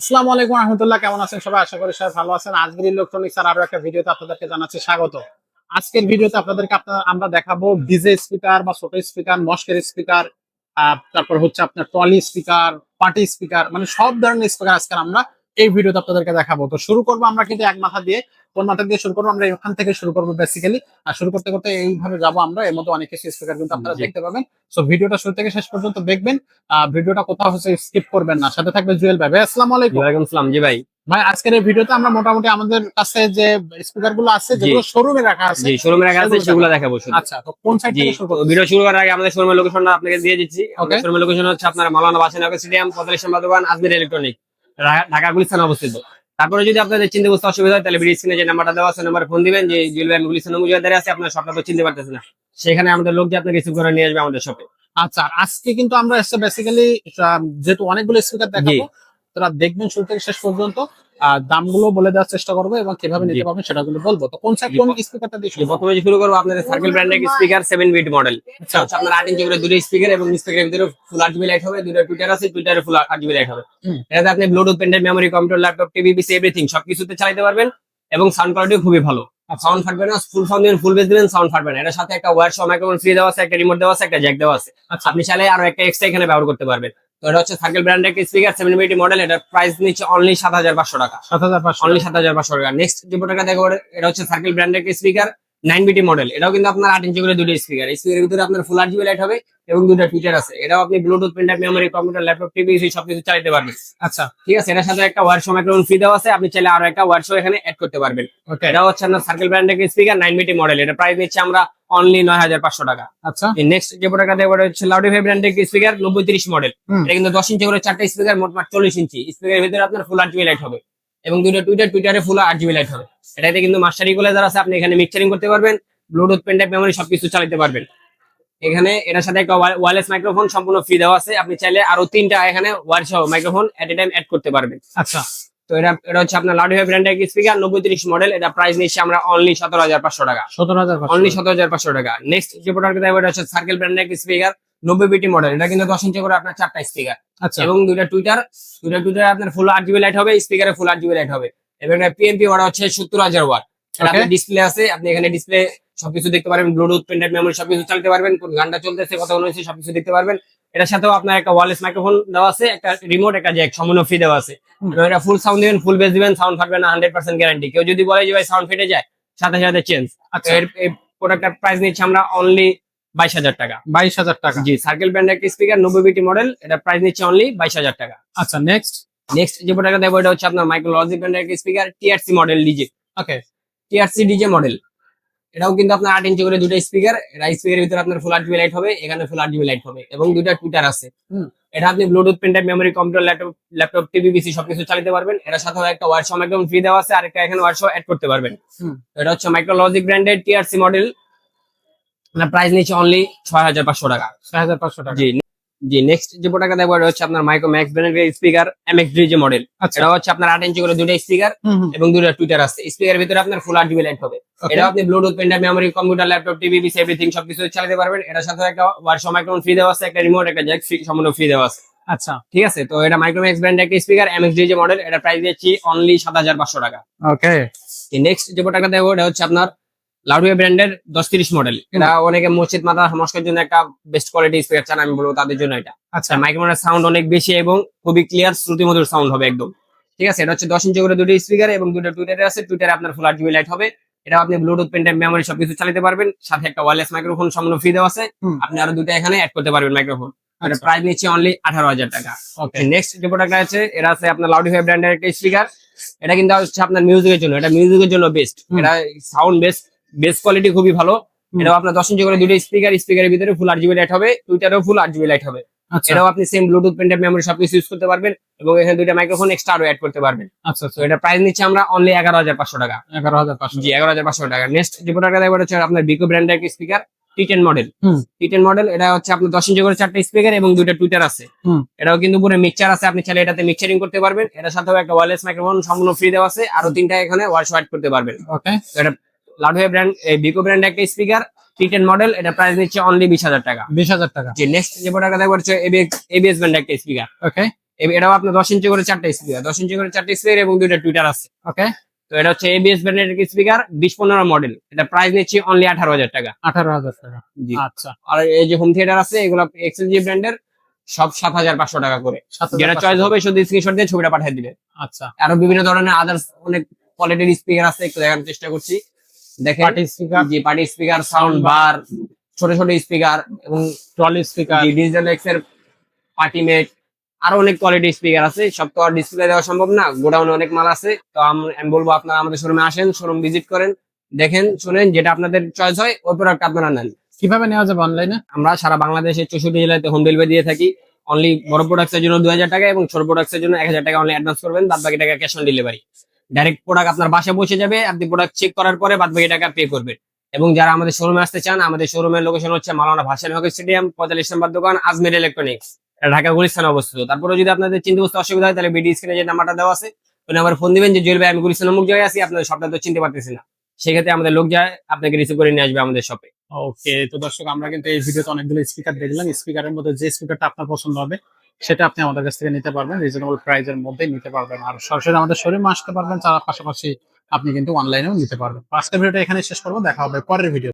আসসালামু আলাইকুম রহমতুল্লাহ, কেমন আছেন সবাই? আশা করি সবাই ভালো আছেন। আজকের ইলেকট্রনিক্স আর আরও একটা ভিডিওতে আপনাদেরকে জানাচ্ছি স্বাগত। আজকের ভিডিওতে আপনাদেরকে আপনার আমরা দেখাবো ডিজে স্পিকার বা ছোট স্পিকার মস্কের স্পিকার তারপর হচ্ছে আপনার ট্রলি স্পিকার পার্টি স্পিকার মানে সব ধরনের স্পিকার আজকে আমরা এই ভিডিওতে আপনাদেরকে দেখাবো। তো শুরু করব আমরা কিন্তু এক মাথা দিয়ে। কোন মাথা দিয়ে শুরু করব আমরা এখান থেকে শুরু করব বেসিক্যালি আর শুরু করতে করতে এইভাবে যাব আমরা এর মধ্যে অনেক কিছু স্পিকার কিন্তু আপনারা দেখতে পাবেন। সো ভিডিওটা শুরু থেকে শেষ পর্যন্ত দেখবেন। ভিডিওটা কোথাও হচ্ছে স্কিপ করবেন না। সাথে থাকবে জুয়েল ভাই। ভাই আসসালামু আলাইকুম। ওয়ালাইকুম সালাম জি ভাই। ভাই আজকের এই ভিডিওতে আমরা মোটামুটি আমাদের কাছে যে স্পিকারগুলো আছে যেগুলো শোরুমে রাখা আছে জি শোরুমে রাখা আছে সেগুলো দেখাবো। আচ্ছা তো কোন সাইড থেকে শুরু করব? ভিডিও শুরু করার আগে আমাদের শোরুমের লোকেশনটা আপনাকে দিয়ে দিচ্ছি। আমাদের শোরুমের লোকেশন হচ্ছে আপনার মাওলানা বাসিনগর স্টেডিয়াম নম্বর দোকান আজমির ইলেকট্রনিক ঢাকা গুলিস্তানে অবস্থিত। তারপরে যদি আপনাদের চিনতে বুঝতে অসুবিধা হয় তাহলে ব্রিজ স্ক্রিনে যে নাম্বারটা দেওয়া আছে নাম্বার ফোন দিবেন যে জুয়েল ভাই গুলিস্তান মুজিয়াদারে আছে আপনার সবটা তো চিনতে পারতেছেন না। সেখানে আমাদের লোক যে আপনাকে রিসিভ করে নিয়ে আসবে আমাদের শপে আচ্ছা আজকে কিন্তু আমরা এসে বেসিক্যালি যেহেতু অনেকগুলো স্পিকার দেখাবো তারা দেখবেন শুরু থেকে শেষ পর্যন্ত। আর দামগুলো বলে দেওয়ার চেষ্টা করব এবং কীভাবে নিতে। পারবেন সেটা কিন্তু বলব। তো কোন সাইড কোন স্পিকারটা দিয়ে প্রথমে শুরু করব আপনাদের সার্কেল ব্র্যান্ডের স্পিকার সেভেন বিট মডেল আচ্ছা। হচ্ছে আপনার আট ইঞ্চি করে দুটো স্পিকার এবং স্পিকারের ভিতরে ফুল আট জিবি লাইট হবে দুটো টুইটার আছে টুইটারে ফুল আট জিবি লাইট হবে। এটাতে আপনি Bluetooth pen drive memory computer laptop TV PC everything সবকিছুতে চালাতে পারবেন এবং সাউন্ড কোয়ালিটি খুবই ভালো। সাউন্ড ফাটবে না ফুল সাউন্ড দিবেন ফুল বেস দিবেন সাউন্ড ফাটবে না। এটার সাথে একটা ওয়ার সহ মাইক্রোফোন ফ্রি দেওয়া আছে একটা রিমোট দেওয়া আছে একটা জ্যাক দেওয়া আছে। আচ্ছা। আপনি চাইলে আরও একটা এক্সট্রা এখানে ব্যবহার করতে পারবেন। তো এটা হচ্ছে সার্কেল ব্র্যান্ডের একটা স্পিকার সেভেন বিটি মডেল এটার প্রাইস নিচ্ছে অনলি সাত হাজার পাঁচশো টাকা। সাত হাজার পাঁচশো অনলি সাত হাজার পাঁচশো টাকা। নেক্সট যে প্রোডাক্টটা দেখো এটা হচ্ছে সার্কেল ব্র্যান্ডের একটা স্পিকার নাইন বিটি মডেল এটাও কিন্তু আপনার আট ইঞ্চি করে দুটো স্পিকার স্পিকারের ভিতরে আপনার ফুল আট জিবি লাইট হবে এবং দুটো ফিচার আছে। এটাও আপনি Bluetooth printer memory computer laptop TV সেই সব কিছু চালাতে পারবেন। আচ্ছা। ঠিক আছে? এটার সাথে একটা ওয়ার শো মাইক্রোফোন ফ্রি দেওয়া আছে আপনি চাইলে আরও একটা ওয়ার শো এখানে অ্যাড করতে পারবেন। ওকে এটা হচ্ছে আপনার সার্কেল ব্র্যান্ডের স্পিকার নাইন বিটি মডেল এটা প্রাইস দিচ্ছে আমরা অনলি নয় হাজার পাঁচশো টাকা। আচ্ছা। নেক্সট যে প্রোডাক্টটা দেখব হচ্ছে লাউডিফাই ব্র্যান্ডের স্পিকার নব্বই তিরিশ মডেল এটা কিন্তু দশ ইঞ্চি করে চারটা স্পিকার মোট মাঠ চল্লিশ ইঞ্চি। স্পিকারের ভিতরে আপনার ফুল আট জিবি লাইট হবে। এবং দুটো টুইটার টুইটারে ফুল আট জিবি লাইট হবে। এটাতে কিন্তু মাস্টারি গুলো আছে আপনি এখানে মিক্সারিং করতে পারবেন ব্লুটুথ পেনড্রাইভ মেমোরি সবকিছু চালাতে পারবেন। এখানে এটার সাথে একটা ওয়ারলেস মাইক্রোফোন সম্পূর্ণ ফ্রি দেওয়া আছে। আপনি চাইলে আরও তিনটা এখানে ওয়ার সহ microphone at a time add করতে পারবেন। আচ্ছা। তো এটা এটা হচ্ছে আপনার লাউডিফাই ব্র্যান্ডের স্পিকার নব্বই তিরিশ মডেল এটা প্রাইস নিচ্ছে আমরা অনলি সতেরো হাজার পাঁচশো টাকা। সতেরো হাজার অনলি সতেরো হাজার পাঁচশো টাকা। নেক্সট যে প্রোডাক্ট দেবো এটা হচ্ছে সার্কেল ব্র্যান্ডের একটা স্পিকার নব্বই বিটি মডেল এটা কিন্তু দশ ইঞ্চি করে আপনার চারটা স্পিকার আচ্ছা। এবং দুইটা টুইটার দুইটা টুইটার আপনার ফুল আট জিবি লাইট হবে স্পিকারে ফুল আট জিবি লাইট হবে। এবং পিএমপি ওয়াট হচ্ছে সত্তর হাজার ওয়াট. ডিসপ্লে আছে আপনি এখানে ডিসপ্লে সবকিছু দেখতে পারবেন ব্লুটুথ পেন্টার মেমোরি সবকিছু চালাতে পারবেন কোন গানটা চলতেছে কথা হচ্ছে সবকিছু দেখতে পারবেন। এটার সাথেও আপনার একটা ওয়ারলেস মাইক্রোফোন দেওয়া আছে একটা রিমোট একটা জ্যাক সম্পূর্ণ ফ্রি দেওয়া আছে। এটা ফুল সাউন্ড দিবেন ফুল বেস দিবেন সাউন্ড ফাটবে না হান্ড্রেড পার্সেন্ট গ্যারান্টি কেউ যদি বলে যে ভাই সাউন্ড ফেটে যায় সাথে সাথে চেঞ্জ আচ্ছা। এর প্রোডাক্টের প্রাইস নিচ্ছে আমরা অনলি বাইশ হাজার টাকা। বাইশ হাজার টাকা। জি সার্কেল ব্র্যান্ডের একটা স্পিকার নব্বই বিটি মডেল এটা প্রাইস নিচ্ছে অনলি বাইশ হাজার টাকা। আচ্ছা নেক্সট নেক্সট যে প্রোডাক্টটা দেবো এটা হচ্ছে আপনার মাইক্রোলজি ব্র্যান্ডের একটা speaker TRC model DJ okay TRC DJ model এটাও কিন্তু আপনার আট ইঞ্চি করে দুটো স্পিকার এটা স্পিকারের ভিতরে আপনার ফুল আট লাইট হবে এখানে ফুল আট জিবি লাইট হবে এবং দুইটা টুইটার আছে। এটা আপনি Bluetooth printer memory computer laptop laptop TV PC সবকিছু চালাতে পারবেন। এটার সাথে একটা ওয়ার্কশপ একদম ফ্রি দেওয়া আছে আর একটা এখানে ওয়ার্কশপ অ্যাড করতে পারবেন। এটা হচ্ছে মাইক্রোলজিক ব্র্যান্ডের টিআরসি মডেল প্রাইস নিচ্ছে অনলি ছয় হাজার পাঁচশো টাকা। ছয় হাজার পাঁচশো টাকা। জি জি নেক্সট যে প্রোডাক্টটা দেখব এটা হচ্ছে আপনার মাইক্রো ম্যাক্স ব্র্যান্ডের স্পিকার এমএক্স ডি যে মডেল এটা হচ্ছে আপনার আট ইঞ্চি করে দুটো স্পিকার এবং দুটো টুইটার আছে। স্পিকারের ভিতরে আপনার ফুল আট জিবি লাইট হবে। এটা আপনি Bluetooth printer memory computer laptop TV PC everything সবকিছু চালাতে পারবেন। এটার সাথে একটা ওয়ার্কশপ মাইক্রোফোন ফ্রি দেওয়া আছে একটা রিমোট একটা জ্যাক সম্পূর্ণ ফ্রি দেওয়া আছে। আচ্ছা। ঠিক আছে? তো এটা মাইক্রোম্যাক্স ব্র্যান্ড একটা স্পিকার এমএক্স ডি যে মডেল এটা প্রাইস দিচ্ছি অনলি সাত হাজার পাঁচশো টাকা। ওকে নেক্সট যে প্রোডাক্টটা দেখব এটা হচ্ছে আপনার লাউডওয়ে ব্র্যান্ডের দশ তিরিশ মডেল এটা অনেকে মসজিদ মাথা নমস্কার জন্য একটা বেস্ট কোয়ালিটি স্পিকার চান আমি বলব তাদের জন্য এটা। আচ্ছা। মাইক্রোফোনের সাউন্ড অনেক বেশি এবং খুবই ক্লিয়ার শ্রুতি শ্রুতিমধুর সাউন্ড হবে একদম। ঠিক আছে? এটা হচ্ছে দশ ইঞ্চি করে দুটো স্পিকার এবং দুটো টুইটারে আছে। টুইটারে আপনার ফুল আট লাইট হবে। এটা আপনি ব্লুটুথ পেন্টার মেমোরি সবকিছু চালাতে পারবেন। সাথে একটা ওয়ারলেস মাইক্রোফোন সম্পূর্ণ ফ্রি দেওয়া আছে। আপনি আরও দুটো এখানে অ্যাড করতে পারবেন মাইক্রোফোন এটা। প্রাইস নিচ্ছে অনলি আঠারো হাজার টাকা। ওকে নেক্সট যে প্রোডাক্টটা আছে এটা আছে আপনার লাউডিফাই ব্র্যান্ডের একটা স্পিকার এটা কিন্তু হচ্ছে আপনার মিউজিকের জন্য। এটা মিউজিকের জন্য বেস্ট এটা সাউন্ড বেস বেস কোয়ালিটি খুবই ভালো। এটাও আপনার দশ ইঞ্চি করে দুটো স্পিকার স্পিকারের ভিতরে ফুল আট জিবি লাইট হবে টুইটারেও ফুল আট জিবি লাইট হবে। আচ্ছা। এটাও আপনি সেম ব্লুটুথ পেন্টার মেমোরি সবকিছু ইউজ করতে পারবেন এবং এখানে দুইটা মাইক্রোফোন এক্সট্রা আরও অ্যাড করতে পারবেন। আচ্ছা তো আচ্ছা এটা প্রাইস নিচ্ছে আমরা অনলি এগারো হাজার পাঁচশো টাকা। এগারো হাজার পাঁচশো জি এগারো হাজার পাঁচশো টাকা। নেক্সট যে প্রোডাক্টটা দেখব হচ্ছে আপনার বিকো ব্র্যান্ডের একটা স্পিকার টি টেন মডেল হুম। টি টেন মডেল এটা হচ্ছে আপনার দশ ইঞ্চি করে চারটা স্পিকার এবং দুইটা টুইটার আছে। এটাও কিন্তু পুরো মিক্সচার আছে আপনি চাইলে এটাতে মিক্সারিং করতে পারবেন। এটার সাথেও একটা ওয়ারলেস মাইক্রোফোন সম্পূর্ণ ফ্রি দেওয়া আছে আরও তিনটা এখানে ওয়ার্স ওয়াইড করতে পারবেন। ওকে লাউডওয়ে ব্র্যান্ড বিকো ব্র্যান্ড একটা স্পিকার টি টেন মডেল এটা প্রাইস নিচ্ছে অনলি বিশ হাজার টাকা। বিশ হাজার টাকা। যে নেক্সট যে প্রোডাক্টটা দেখব হচ্ছে এবিএস ব্র্যান্ড একটা স্পিকার ওকে এটাও আপনার দশ ইঞ্চি করে চারটা স্পিকার দশ ইঞ্চি করে চারটা স্পিকার এবং দুইটা টুইটার আছে। ওকে তো এটা হচ্ছে এবিএস ব্র্যান্ডের স্পিকার বিশ পনেরো মডেল এটা প্রাইস নিচ্ছি অনলি আঠারো হাজার টাকা। আঠারো হাজার টাকা। জি। আচ্ছা। আর এই যে হোম থিয়েটার আছে এগুলো এক্সএলজি ব্র্যান্ডের সব সাত হাজার পাঁচশো টাকা করে। যেটা চয়েস হবে শুধু স্ক্রিনশট দিয়ে ছবিটা পাঠিয়ে দিবে। আচ্ছা। আরও বিভিন্ন ধরনের আদার্স অনেক কোয়ালিটির স্পিকার আছে একটু দেখার চেষ্টা করছি। দেখেন পার্টি স্পিকার। জি পার্টি স্পিকার সাউন্ড বার ছোট ছোট স্পিকার এবং ট্রলি স্পিকার। ডিজিটাল এক্সের পার্টি মেট। আরও অনেক কোয়ালিটি স্পিকার আছে। সব তো আর ডিসপ্লে দেওয়া সম্ভব না। গোডাউনে অনেক মাল আছে। তো আম- বলব আপনারা আমাদের শোরুমে আসেন শোরুম ভিজিট করেন দেখেন শুনেন যেটা আপনাদের চয়েস হয় ওই প্রোডাক্ট আপনারা নেন। কীভাবে নেওয়া যাবে অনলাইনে আমরা সারা বাংলাদেশের চৌষট্টি জেলাতে হোম ডেলিভারি দিয়ে থাকি। অনলি বড় প্রোডাক্টস এর জন্য দুই হাজার টাকা এবং ছোট প্রোডাক্টস এর জন্য এক হাজার টাকা অনলি অ্যাডভান্স করবেন। বাদ বাকি টাকা cash on delivery direct product আপনার বাসায় পৌঁছে যাবে, আপনি প্রোডাক্ট চেক করার পরে বাদ বাকি টাকা পে করবেন। এবং যারা আমাদের শোরুমে আসতে চান, আমাদের শোরুমের লোকেশন হচ্ছে মালানা ভাসানি হকি স্টেডিয়াম পঁয়তাল্লিশ নম্বর দোকান, আজমের ইলেকট্রনিক্স ঢাকা গুলিস্তানে অবস্থিত। তারপরে যদি আপনাদের চিনতে বুঝতে অসুবিধা হয়, তাহলে বিডি স্ক্রিনে যে নাম্বারটা দেওয়া আছে, ওই নাম্বার ফোন দিবেন যে, জুয়েল ভাই, আমি গুলিস্তান অমুক জায়গায় আছি, আপনাদের সবটা তো চিনতে পারতেছি না। সেক্ষেত্রে আমাদের লোক যায়, আপনাকে রিসিভ করে নিয়ে আসবে আমাদের শপে ওকে তো দর্শক, আমরা কিন্তু এই ভিডিওতে অনেকগুলো স্পিকার দেখলাম। স্পিকারের মধ্যে যে স্পিকারটা আপনার পছন্দ হবে সেটা আপনি আমাদের কাছ থেকে নিতে পারবেন। রিজনেবল প্রাইজের মধ্যে নিতে পারবেন। আর সরাসরি আমাদের শোরুমে আসতে পারবেন, তার পাশাপাশি আপনি কিন্তু অনলাইনেও নিতে পারবেন। আজকের ভিডিওটা এখানে শেষ করব, দেখা হবে পরের ভিডিও